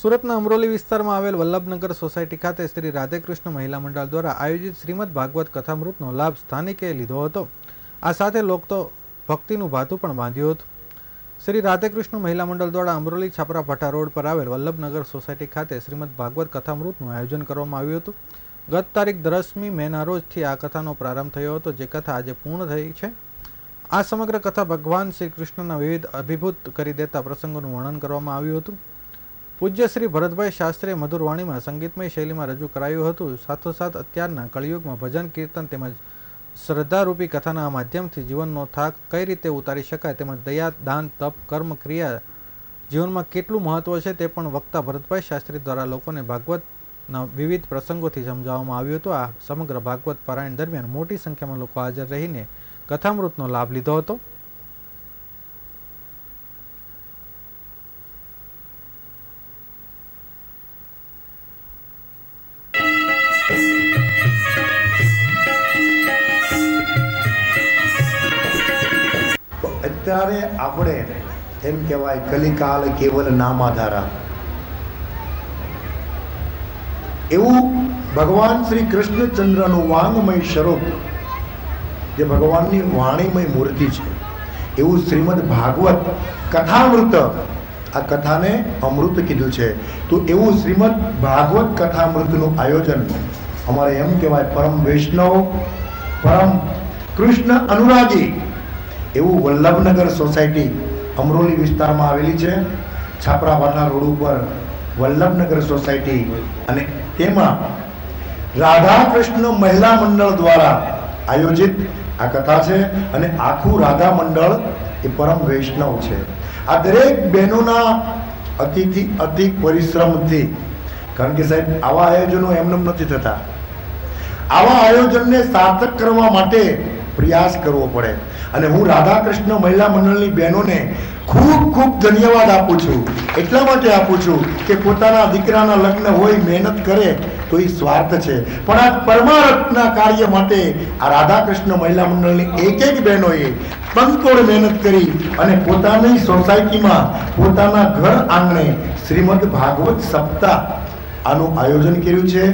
સુરતના અમરોલી વિસ્તારમાં આવેલ વલ્લભનગર સોસાયટી ખાતે શ્રી રાધેકૃષ્ણ મહિલા મંડળ દ્વારા આયોજિત શ્રીમદ ભાગવત કથામૃતનો લાભ સ્થાનિકે લીધો હતો. આ સાથે લોકો ભક્તિનું ભાતું પણ બાંધ્યું હતું. શ્રી રાધેકૃષ્ણ મહિલા મંડળ દ્વારા અમરોલી છાપરા ભટ્ટા રોડ પર આવેલ વલ્લભનગર સોસાયટી ખાતે શ્રીમદ ભાગવત કથામૃતનું આયોજન કરવામાં આવ્યું હતું. ગત તારીખ દસમી મેના રોજથી આ કથાનો પ્રારંભ થયો હતો, જે કથા આજે પૂર્ણ થઈ છે. આ સમગ્ર કથા ભગવાન શ્રી કૃષ્ણના વિવિધ અભિભૂત કરી દેતા પ્રસંગોનું વર્ણન કરવામાં આવ્યું હતું. પૂજ્ય શ્રી ભરતભાઈ શાસ્ત્રીએ મધુરવાણીમાં સંગીતમય શૈલીમાં રજૂ કરાયું હતું. સાથોસાથ અત્યારના કળિયુગમાં ભજન, કીર્તન તેમજ શ્રદ્ધારૂપી કથાના માધ્યમથી જીવનનો થાક કઈ રીતે ઉતારી શકાય તેમજ દયા, દાન, તપ, કર્મ, ક્રિયા જીવનમાં કેટલું મહત્વ છે તે પણ વક્તા ભરતભાઈ શાસ્ત્રી દ્વારા લોકોને ભાગવતના વિવિધ પ્રસંગોથી સમજાવવામાં આવ્યું હતું. આ સમગ્ર ભાગવત પારાયણ દરમિયાન મોટી સંખ્યામાં લોકો હાજર રહીને કથામૃતનો લાભ લીધો હતો. અત્યારે આપણે એમ કહેવાય કલિકાલ કેવલ નામાધારા. એવું ભગવાન શ્રી કૃષ્ણચંદ્રનું વાંગમય સ્વરૂપ, જે ભગવાનની વાણીમય મૂર્તિ છે, એવું શ્રીમદ ભાગવત કથામૃત, આ કથાને અમૃત કીધું છે. તો એવું શ્રીમદ ભાગવત કથામૃતનું આયોજન અમારે એમ કહેવાય પરમ વૈષ્ણવ, પરમ કૃષ્ણ અનુરાગી એવું વલ્લભનગર સોસાયટી અમરોલી વિસ્તારમાં આવેલી છે. છાપરાવાના રોડ ઉપર વલ્લભનગર સોસાયટી અને તેમાં રાધા કૃષ્ણ મહિલા મંડળ દ્વારા આયોજિત આ કથા છે અને આખું રાધા મંડળ એ પરમ વૈષ્ણવ છે. આ દરેક બહેનોના અતિથી અતિ પરિશ્રમથી, કારણ કે સાહેબ, આવા આયોજનો એમને નથી થતા. આવા આયોજનને સાર્થક કરવા માટે પ્રયાસ કરવો પડે. અને હું રાધાકૃષ્ણ મહિલા મંડળની બહેનોને ખૂબ ખૂબ ધન્યવાદ આપું છું. એટલા માટે આપું છું કે પોતાના દીકરાના લગ્ન હોય, મહેનત કરે, તો એ સ્વાર્થ છે. પણ આ પરમારથના કાર્ય માટે આ રાધાકૃષ્ણ મહિલા મંડળની એક એક બહેનોએ તનતોડ મહેનત કરી અને પોતાની સોસાયટીમાં પોતાના ઘર આંગણે શ્રીમદ ભાગવત સપ્તાહ આનું આયોજન કર્યું છે.